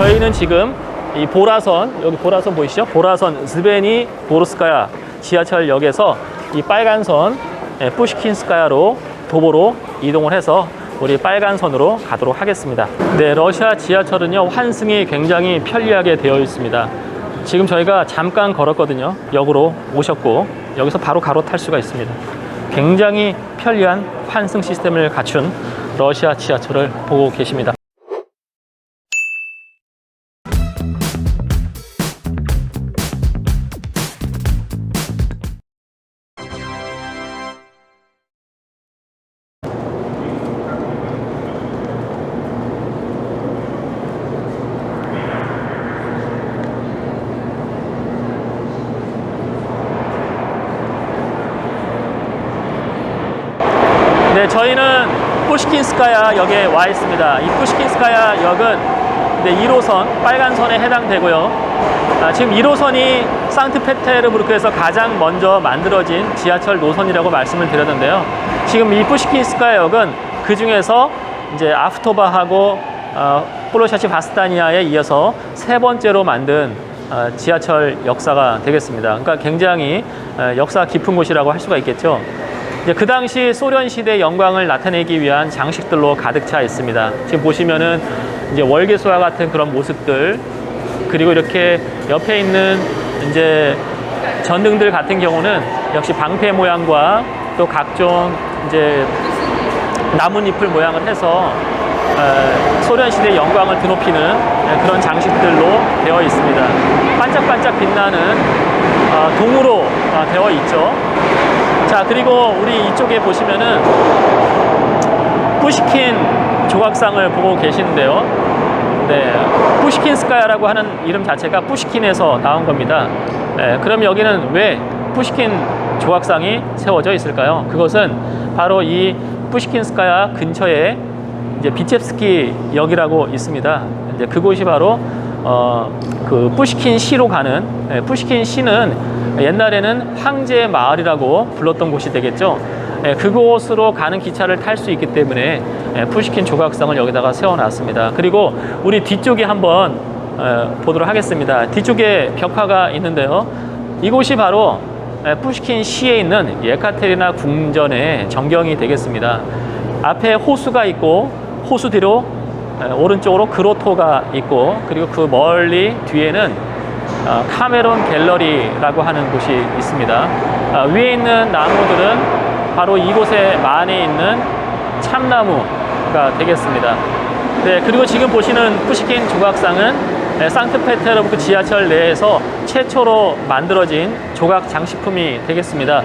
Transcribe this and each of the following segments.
저희는 지금 이 보라선 여기 보라선 보이시죠? 보라선 스베니 보르스카야 지하철역에서 이 빨간 선 예, 푸시킨스카야로 도보로 이동을 해서 우리 빨간 선으로 가도록 하겠습니다. 네, 러시아 지하철은요 환승이 굉장히 편리하게 되어 있습니다. 지금 저희가 잠깐 걸었거든요. 역으로 오셨고 여기서 바로 가로 탈 수가 있습니다. 굉장히 편리한 환승 시스템을 갖춘 러시아 지하철을 보고 계십니다. 저희는 푸시킨스카야 역에 와 있습니다. 이 푸시킨스카야 역은 네, 1호선 빨간 선에 해당되고요. 아, 지금 1호선이 상트페테르부르크에서 가장 먼저 만들어진 지하철 노선이라고 말씀을 드렸는데요. 지금 이 푸시킨스카야 역은 그 중에서 이제 아프토바하고 어, 폴로샤치 바스타니아에 이어서 세 번째로 만든 어, 지하철 역사가 되겠습니다. 그러니까 굉장히 어, 역사 깊은 곳이라고 할 수가 있겠죠. 그 당시 소련 시대 영광을 나타내기 위한 장식들로 가득 차 있습니다. 지금 보시면은 이제 월계수와 같은 그런 모습들 그리고 이렇게 옆에 있는 이제 전등들 같은 경우는 역시 방패 모양과 또 각종 이제 나뭇잎을 모양을 해서 어, 소련 시대 영광을 드높이는 네, 그런 장식들로 되어 있습니다. 반짝반짝 빛나는 어, 동으로 어, 되어 있죠. 자 그리고 우리 이쪽에 보시면은 푸시킨 조각상을 보고 계시는데요. 네, 푸시킨스카야라고 하는 이름 자체가 푸시킨에서 나온 겁니다. 네, 그럼 여기는 왜 푸시킨 조각상이 세워져 있을까요? 그것은 바로 이 푸시킨스카야 근처에 이제 비체프스키 역이라고 있습니다. 이제 그곳이 바로 어, 그 푸시킨 시로 가는 예, 푸시킨 시는 옛날에는 황제의 마을이라고 불렀던 곳이 되겠죠. 예, 그곳으로 가는 기차를 탈 수 있기 때문에 예, 푸시킨 조각상을 여기다가 세워놨습니다. 그리고 우리 뒤쪽에 한번 어, 보도록 하겠습니다. 뒤쪽에 벽화가 있는데요. 이곳이 바로 예, 푸시킨 시에 있는 예카테리나 궁전의 전경이 되겠습니다. 앞에 호수가 있고 호수 뒤로 에, 오른쪽으로 그로토가 있고 그리고 그 멀리 뒤에는 어, 카메론 갤러리라고 하는 곳이 있습니다. 아, 위에 있는 나무들은 바로 이곳에 많이 있는 참나무가 되겠습니다. 네, 그리고 지금 보시는 푸시킨 조각상은 에, 상트페테르부르크 지하철 내에서 최초로 만들어진 조각 장식품이 되겠습니다.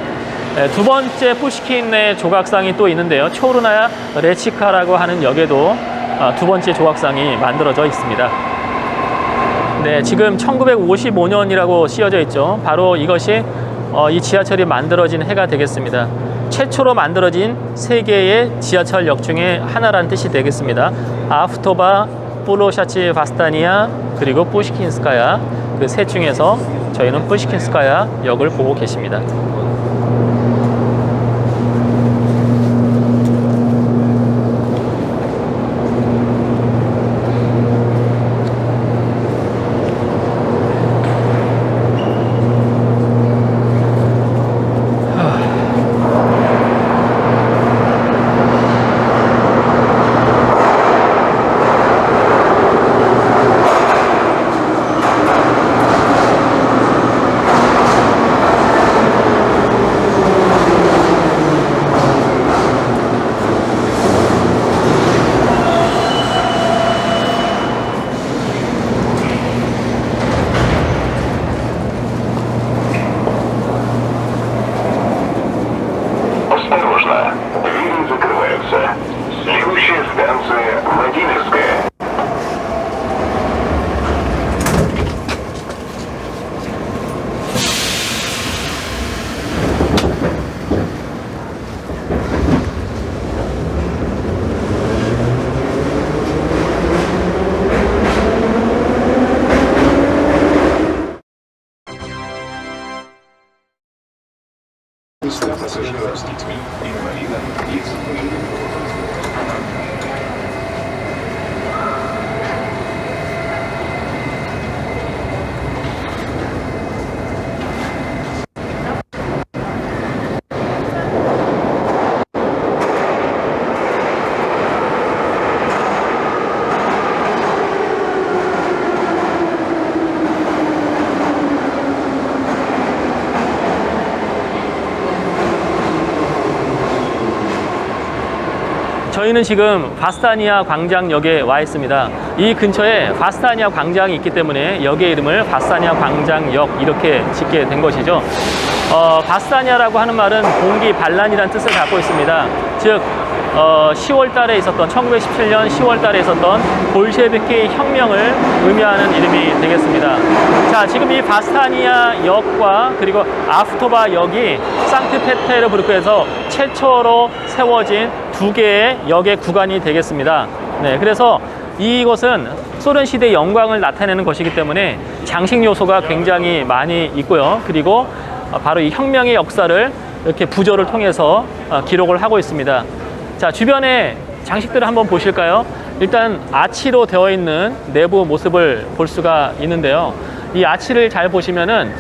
네, 두 번째 푸시킨의 조각상이 또 있는데요. 초르나야 레치카라고 하는 역에도 아, 두 번째 조각상이 만들어져 있습니다. 네, 지금 1955년이라고 씌어져 있죠. 바로 이것이 어, 이 지하철이 만들어진 해가 되겠습니다. 최초로 만들어진 세계의 지하철역 중에 하나라는 뜻이 되겠습니다. 아프토바, 플로샤치 바스타니아, 그리고 푸시킨스카야 그 세 중에서 저희는 푸시킨스카야 역을 보고 계십니다. żyła z dziećmi, inwalidem i cudownym. 저희는 지금 바스타니아 광장역에 와 있습니다. 이 근처에 바스타니아 광장이 있기 때문에 역의 이름을 바스타니아 광장역 이렇게 짓게 된 것이죠. 어, 바스타니아라고 하는 말은 공기 반란이라는 뜻을 갖고 있습니다. 즉 어, 10월 달에 있었던 1917년 10월 달에 있었던 볼셰비키 혁명을 의미하는 이름이 되겠습니다. 자, 지금 이 바스타니아 역과 그리고 아프토바 역이 상트페테르부르크에서 최초로 세워진 두 개의 역의 구간이 되겠습니다. 네, 그래서 이것은 소련 시대 영광을 나타내는 것이기 때문에 장식 요소가 굉장히 많이 있고요. 그리고 어, 바로 이 혁명의 역사를 이렇게 부조를 통해서 어, 기록을 하고 있습니다. 자, 주변에 장식들을 한번 보실까요? 일단 아치로 되어 있는 내부 모습을 볼 수가 있는데요. 이 아치를 잘 보시면은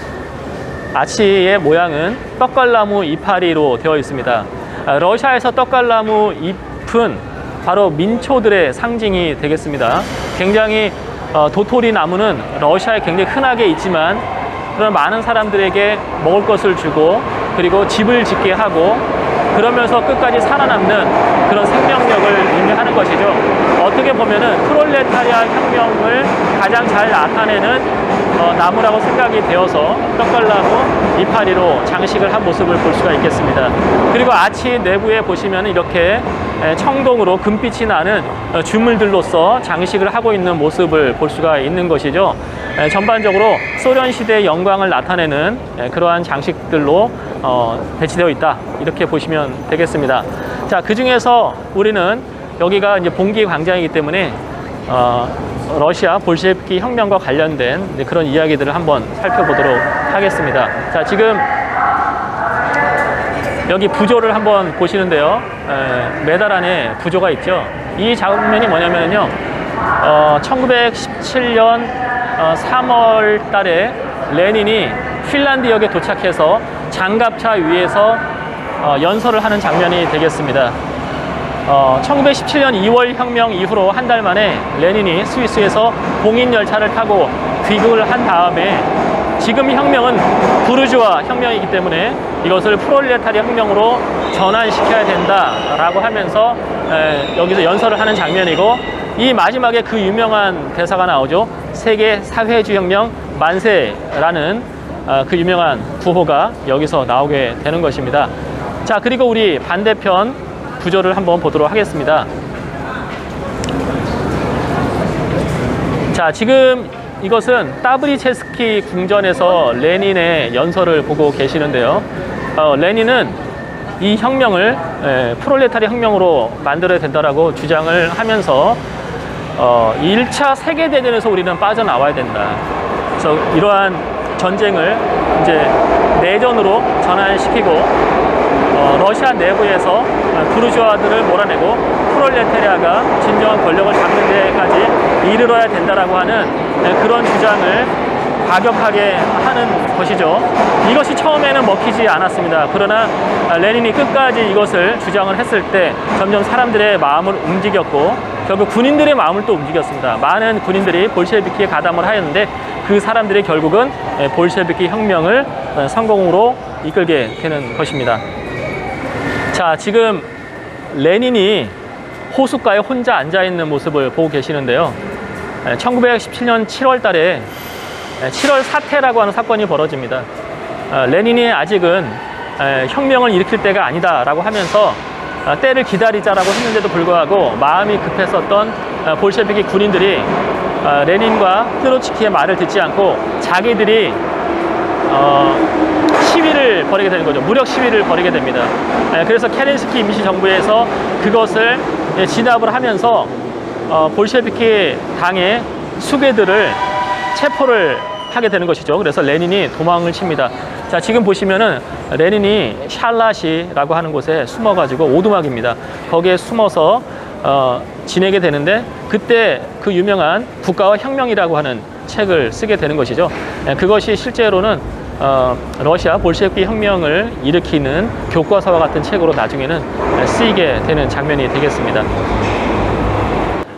아치의 모양은 떡갈나무 이파리로 되어 있습니다. 아, 러시아에서 떡갈나무 잎은 바로 민초들의 상징이 되겠습니다. 굉장히 어, 도토리 나무는 러시아에 굉장히 흔하게 있지만 그런 많은 사람들에게 먹을 것을 주고 그리고 집을 짓게 하고 그러면서 끝까지 살아남는 그런 생명력을 의미하는 것이죠. 어떻게 보면은 프롤레타리아 혁명을 가장 잘 나타내는 어, 나무라고 생각이 되어서 떡갈나무 이파리로 장식을 한 모습을 볼 수가 있겠습니다. 그리고 아치 내부에 보시면 이렇게 에, 청동으로 금빛이 나는 어, 주물들로서 장식을 하고 있는 모습을 볼 수가 있는 것이죠. 에, 전반적으로 소련 시대의 영광을 나타내는 에, 그러한 장식들로 어, 배치되어 있다 이렇게 보시면 되겠습니다. 자, 그 중에서 우리는 여기가 이제 봉기 광장이기 때문에 어, 러시아 볼셰비키 혁명과 관련된 그런 이야기들을 한번 살펴보도록 하겠습니다. 자, 지금 여기 부조를 한번 보시는데요. 에, 메달 안에 부조가 있죠. 이 장면이 뭐냐면요. 어, 1917년 어, 3월 달에 레닌이 핀란드역에 도착해서 장갑차 위에서 어, 연설을 하는 장면이 되겠습니다. 어, 1917년 2월 혁명 이후로 한 달 만에 레닌이 스위스에서 공인 열차를 타고 귀국을 한 다음에 지금 혁명은 부르주아 혁명이기 때문에 이것을 프롤레타리 혁명으로 전환시켜야 된다라고 하면서 에, 여기서 연설을 하는 장면이고 이 마지막에 그 유명한 대사가 나오죠. 세계 사회주의 혁명 만세라는 어, 그 유명한 구호가 여기서 나오게 되는 것입니다. 자, 그리고 우리 반대편 구조를 한번 보도록 하겠습니다. 자, 지금 이것은 따브리체스키 궁전에서 레닌의 연설을 보고 계시는데요. 어, 레닌은 이 혁명을 에, 프롤레타리 혁명으로 만들어야 된다라고 주장을 하면서 어, 1차 세계대전에서 우리는 빠져나와야 된다. 그래서 이러한 전쟁을 이제 내전으로 전환시키고 어, 러시아 내부에서 부르주아들을 몰아내고 프롤레타리아가 진정한 권력을 잡는 데까지 이르러야 된다라고 하는 네, 그런 주장을 과격하게 하는 것이죠. 이것이 처음에는 먹히지 않았습니다. 그러나 레닌이 끝까지 이것을 주장을 했을 때 점점 사람들의 마음을 움직였고 결국 군인들의 마음을 또 움직였습니다. 많은 군인들이 볼셰비키에 가담을 하였는데 그 사람들이 결국은 예, 볼셰비키 혁명을 어, 성공으로 이끌게 되는 것입니다. 자, 지금 레닌이 호숫가에 혼자 앉아 있는 모습을 보고 계시는데요. 1917년 7월 달에 7월 사태라고 하는 사건이 벌어집니다. 어, 레닌이 아직은 에, 혁명을 일으킬 때가 아니다라고 하면서 어, 때를 기다리자라고 했는데도 불구하고 마음이 급했었던 어, 볼셰비키 군인들이 어, 레닌과 트로츠키의 말을 듣지 않고 자기들이 어, 시위를 벌이게 되는 거죠. 무력 시위를 벌이게 됩니다. 예, 그래서 케렌스키 임시정부에서 그것을 예, 진압을 하면서 어, 볼셰비키 당의 수괴들을 체포를 하게 되는 것이죠. 그래서 레닌이 도망을 칩니다. 자, 지금 보시면은 레닌이 샬라시라고 하는 곳에 숨어가지고 오두막입니다. 거기에 숨어서 어, 지내게 되는데 그때 그 유명한 국가와 혁명이라고 하는 책을 쓰게 되는 것이죠. 예, 그것이 실제로는 어, 러시아 볼셰비키 혁명을 일으키는 교과서와 같은 책으로 나중에는 쓰이게 되는 장면이 되겠습니다.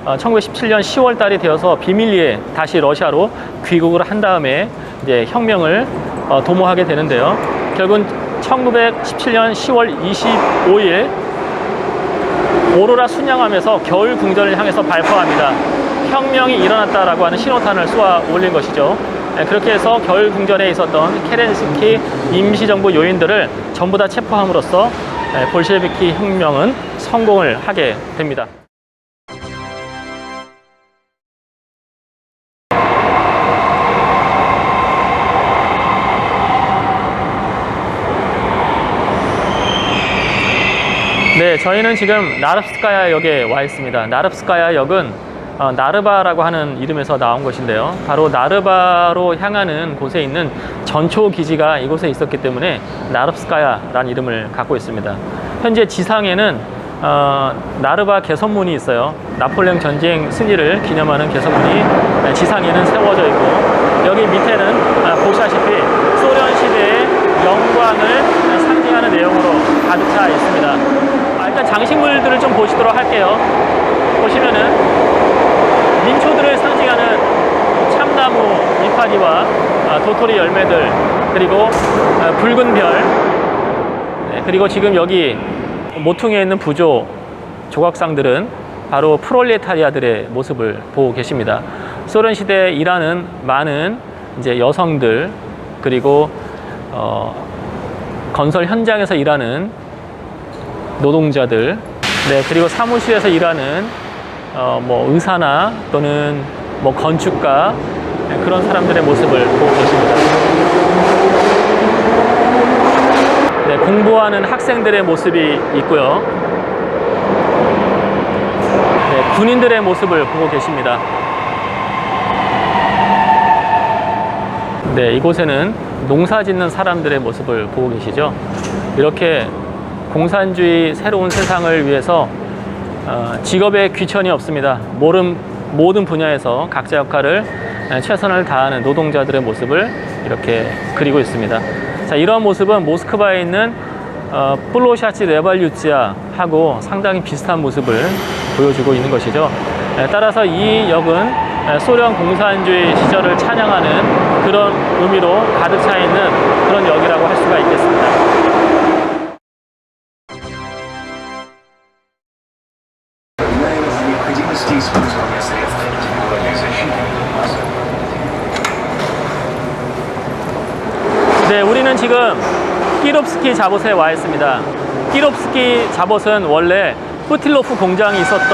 어, 1917년 10월 달이 되어서 비밀리에 다시 러시아로 귀국을 한 다음에 이제 혁명을 어, 도모하게 되는데요. 결국은 1917년 10월 25일 오로라 순양함에서 겨울 궁전을 향해서 발포합니다. 혁명이 일어났다라고 하는 신호탄을 쏘아 올린 것이죠. 예, 그렇게 해서 겨울 궁전에 있었던 케렌스키 임시정부 요인들을 전부 다 체포함으로써 예, 볼셰비키 혁명은 성공을 하게 됩니다. 네, 저희는 지금 나르프스카야 역에 와 있습니다. 나르프스카야 역은 어, 나르바라고 하는 이름에서 나온 것인데요. 바로 나르바로 향하는 곳에 있는 전초 기지가 이곳에 있었기 때문에 나르프스카야라는 이름을 갖고 있습니다. 현재 지상에는 어, 나르바 개선문이 있어요. 나폴레옹 전쟁 승리를 기념하는 개선문이 네, 지상에는 세워져 있고 여기 밑에는 아, 보시다시피 소련 시대의 영광을 상징하는 내용으로 가득 차 있습니다. 아, 일단 장식물들을 좀 보시도록 할게요. 보시면은 민초들을 상징하는 참나무 이파리와 아, 도토리 열매들 그리고 아, 붉은 별 네, 그리고 지금 여기 모퉁이에 있는 부조 조각상들은 바로 프롤레타리아들의 모습을 보고 계십니다. 소련 시대에 일하는 많은 이제 여성들 그리고 어, 건설 현장에서 일하는 노동자들, 네 그리고 사무실에서 일하는 어, 뭐 의사나 또는 뭐 건축가 네, 그런 사람들의 모습을 보고 계십니다. 네, 공부하는 학생들의 모습이 있고요. 네, 군인들의 모습을 보고 계십니다. 네, 이곳에는 농사 짓는 사람들의 모습을 보고 계시죠. 이렇게 공산주의 새로운 세상을 위해서 어, 직업에 귀천이 없습니다. 모든, 모든 분야에서 각자 역할을 에, 최선을 다하는 노동자들의 모습을 이렇게 그리고 있습니다. 자, 이러한 모습은 모스크바에 있는 어, 플로샤치 레발유치아하고 상당히 비슷한 모습을 보여주고 있는 것이죠. 에, 따라서 이 역은 에, 소련 공산주의 시절을 찬양하는 그런 의미로 가득 차 있는 그런 역이라고 할 수가 있겠습니다. 지금 끼롭스키 자봇에 와 있습니다. 끼롭스키 자봇은 원래 푸틸로프 공장이 있었던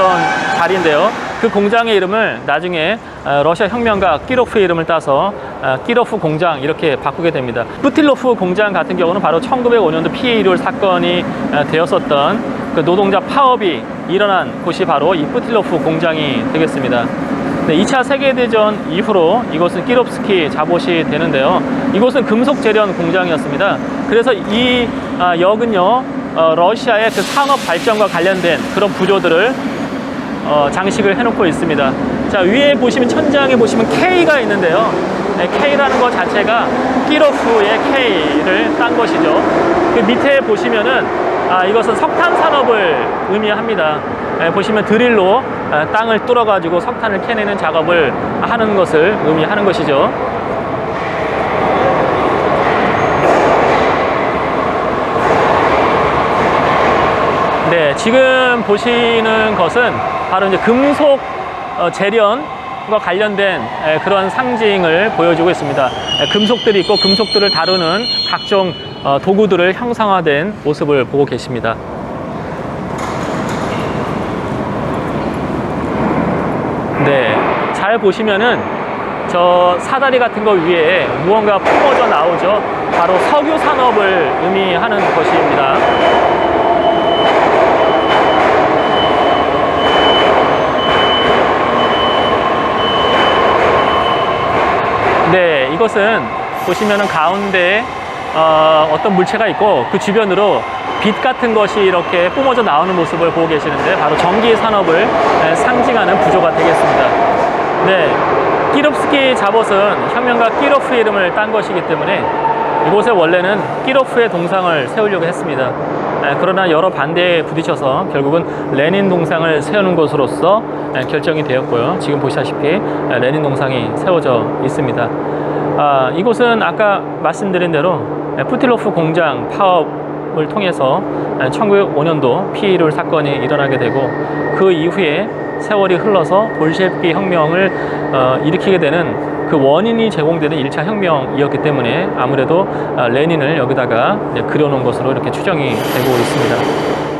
자리인데요. 그 공장의 이름을 나중에 어, 러시아 혁명가 끼로프의 이름을 따서 어, 끼로프 공장 이렇게 바꾸게 됩니다. 푸틸로프 공장 같은 경우는 바로 1905년도 피해 일월 사건이 어, 되었었던 그 노동자 파업이 일어난 곳이 바로 이 푸틸로프 공장이 되겠습니다. 네, 2차 세계대전 이후로 이곳은 끼롭스키 자봇이 되는데요. 이곳은 금속 재련 공장이었습니다. 그래서 이 아, 역은요, 어, 러시아의 그 산업 발전과 관련된 그런 구조들을 어, 장식을 해놓고 있습니다. 자, 위에 보시면 천장에 보시면 K가 있는데요. 네, K라는 것 자체가 끼로프의 K를 딴 것이죠. 그 밑에 보시면은 아, 이것은 석탄 산업을 의미합니다. 네, 보시면 드릴로 아, 땅을 뚫어가지고 석탄을 캐내는 작업을 하는 것을 의미하는 것이죠. 네, 지금 보시는 것은 바로 이제 금속 어, 재련과 관련된 에, 그런 상징을 보여주고 있습니다. 에, 금속들이 있고 금속들을 다루는 각종 어, 도구들을 형상화된 모습을 보고 계십니다. 네, 잘 보시면은 저 사다리 같은 거 위에 무언가 품어져 나오죠. 바로 석유 산업을 의미하는 것입니다. 네, 이것은 보시면은 가운데 어, 어떤 물체가 있고 그 주변으로 빛 같은 것이 이렇게 뿜어져 나오는 모습을 보고 계시는데 바로 전기 산업을 에, 상징하는 구조가 되겠습니다. 네, 끼롭스키 자봇은 혁명가 끼로프의 이름을 딴 것이기 때문에 이곳에 원래는 끼로프의 동상을 세우려고 했습니다. 에, 그러나 여러 반대에 부딪혀서 결국은 레닌 동상을 세우는 것으로서 에, 결정이 되었고요. 지금 보시다시피 에, 레닌 동상이 세워져 있습니다. 아, 이곳은 아까 말씀드린 대로 에, 푸틸로프 공장 파업 기업을 통해서 1905년도 P1홀 사건이 일어나게 되고 그 이후에 세월이 흘러서 볼셰비키 혁명을 어, 일으키게 되는 그 원인이 제공되는 1차 혁명이었기 때문에 아무래도 아, 레닌을 여기다가 그려놓은 것으로 이렇게 추정이 되고 있습니다.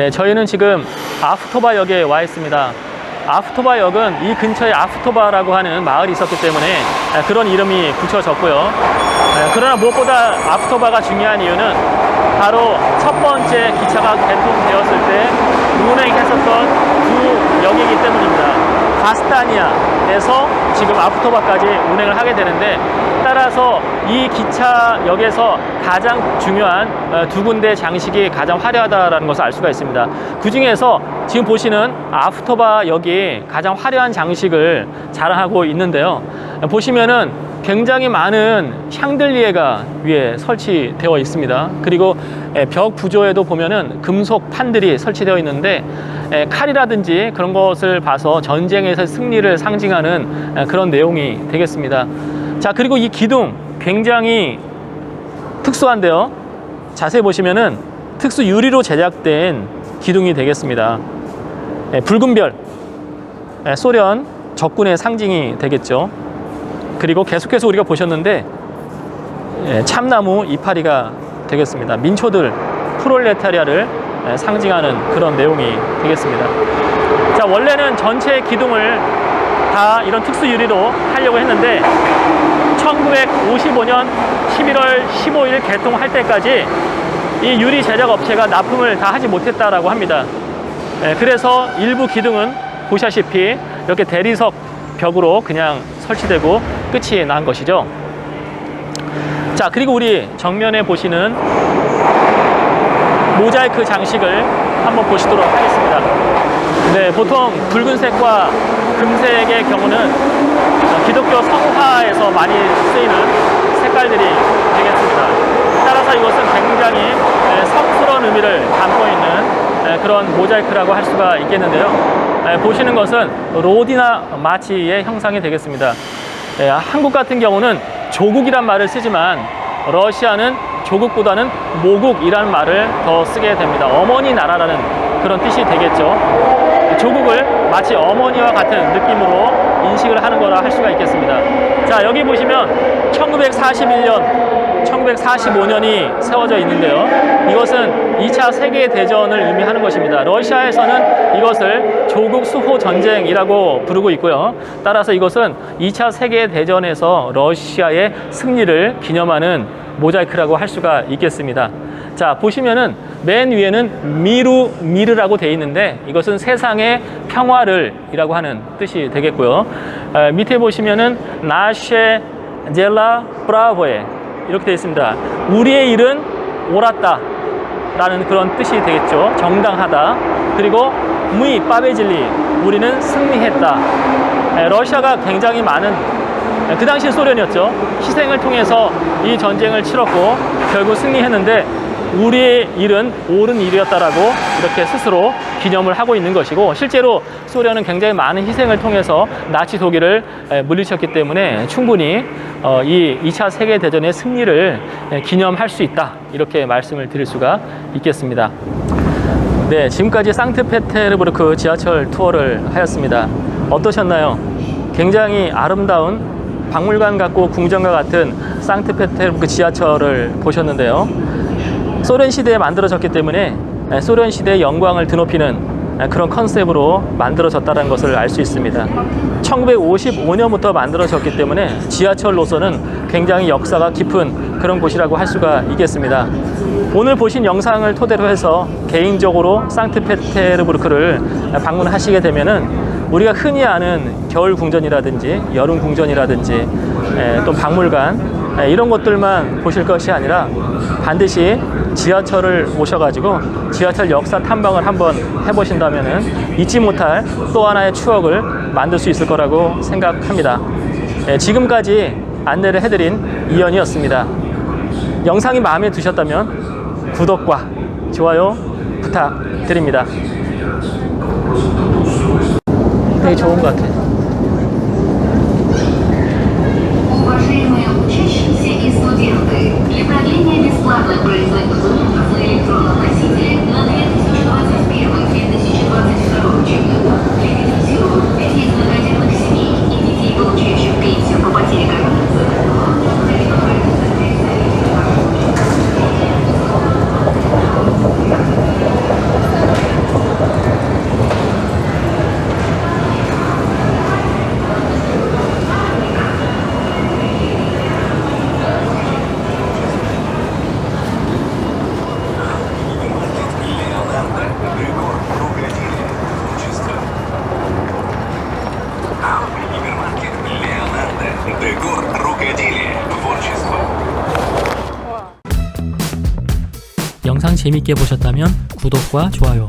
네, 저희는 지금 아프토바 역에 와 있습니다. 아프토바 역은 이 근처에 아프토바라고 하는 마을이 있었기 때문에 아, 그런 이름이 붙여졌고요. 아, 그러나 무엇보다 아프토바가 중요한 이유는 바로 첫 번째 기차가 개통되었을 때 운행했었던 두 역이기 때문입니다. 가스타니아에서 지금 아프토바까지 운행을 하게 되는데 따라서 이 기차역에서 가장 중요한 어, 두 군데 장식이 가장 화려하다라는 것을 알 수가 있습니다. 그 중에서 지금 보시는 아프토바 역이 가장 화려한 장식을 자랑하고 있는데요. 보시면은 굉장히 많은 샹들리에가 위에 설치되어 있습니다. 그리고 에, 벽 부조에도 보면은 금속 판들이 설치되어 있는데 에, 칼이라든지 그런 것을 봐서 전쟁에서 승리를 상징하는 에, 그런 내용이 되겠습니다. 자, 그리고 이 기둥 굉장히 특수한데요. 자세히 보시면은 특수 유리로 제작된 기둥이 되겠습니다. 에, 붉은 별, 에, 소련 적군의 상징이 되겠죠. 그리고 계속해서 우리가 보셨는데 예, 참나무 이파리가 되겠습니다. 민초들 프롤레타리아를 예, 상징하는 그런 내용이 되겠습니다. 자 원래는 전체 기둥을 다 이런 특수 유리로 하려고 했는데 1955년 11월 15일 개통할 때까지 이 유리 제작 업체가 납품을 다 하지 못했다라고 합니다. 예, 그래서 일부 기둥은 보시다시피 이렇게 대리석 벽으로 그냥 설치되고 끝이 난 것이죠. 자, 그리고 우리 정면에 보시는 모자이크 장식을 한번 보시도록 하겠습니다. 네, 보통 붉은색과 금색의 경우는 기독교 성화에서 많이 쓰이는 색깔들이 되겠습니다. 따라서 이것은 굉장히 네, 성스러운 의미를 담고 있는 네, 그런 모자이크라고 할 수가 있겠는데요. 네, 보시는 것은 로디나 마치의 형상이 되겠습니다. 예, 한국 같은 경우는 조국이란 말을 쓰지만 러시아는 조국보다는 모국이라는 말을 더 쓰게 됩니다. 어머니 나라라는 그런 뜻이 되겠죠. 조국을 마치 어머니와 같은 느낌으로 인식을 하는 거라 할 수가 있겠습니다. 자, 여기 보시면 1941년 1945년이 세워져 있는데요. 이것은 2차 세계대전을 의미하는 것입니다. 러시아에서는 이것을 조국 수호 전쟁이라고 부르고 있고요. 따라서 이것은 2차 세계대전에서 러시아의 승리를 기념하는 모자이크라고 할 수가 있겠습니다. 자, 보시면은 맨 위에는 미루, 미르라고 되어 있는데 이것은 세상의 평화를 이라고 하는 뜻이 되겠고요. 에, 밑에 보시면은 나쉐 젤라 브라보에 이렇게 되어 있습니다. 우리의 일은 옳았다. 라는 그런 뜻이 되겠죠. 정당하다. 그리고 무이 빠베질리 우리는 승리했다. 에, 러시아가 굉장히 많은 에, 그 당시 소련이었죠. 희생을 통해서 이 전쟁을 치렀고 결국 승리했는데 우리의 일은 옳은 일이었다라고 이렇게 스스로 기념을 하고 있는 것이고 실제로 소련은 굉장히 많은 희생을 통해서 나치 독일을 에, 물리쳤기 때문에 충분히 어, 이 2차 세계 대전의 승리를 에, 기념할 수 있다 이렇게 말씀을 드릴 수가 있겠습니다. 네, 지금까지 상트페테르부르크 지하철 투어를 하였습니다. 어떠셨나요? 굉장히 아름다운 박물관 같고 궁전과 같은 상트페테르부르크 지하철을 보셨는데요. 소련 시대에 만들어졌기 때문에 소련 시대의 영광을 드높이는 그런 컨셉으로 만들어졌다는 것을 알 수 있습니다. 1955년부터 만들어졌기 때문에 지하철 노선은 굉장히 역사가 깊은 그런 곳이라고 할 수가 있겠습니다. 오늘 보신 영상을 토대로 해서 개인적으로 상트페테르부르크를 방문하시게 되면은 우리가 흔히 아는 겨울 궁전이라든지 여름 궁전이라든지 에, 또 박물관 네, 이런 것들만 보실 것이 아니라 반드시 지하철을 오셔가지고 지하철 역사 탐방을 한번 해보신다면 잊지 못할 또 하나의 추억을 만들 수 있을 거라고 생각합니다. 네, 지금까지 안내를 해드린 이현이었습니다. 영상이 마음에 드셨다면 구독과 좋아요 부탁드립니다. 되게 좋은 것 같아요. 재밌게 보셨다면 구독과 좋아요.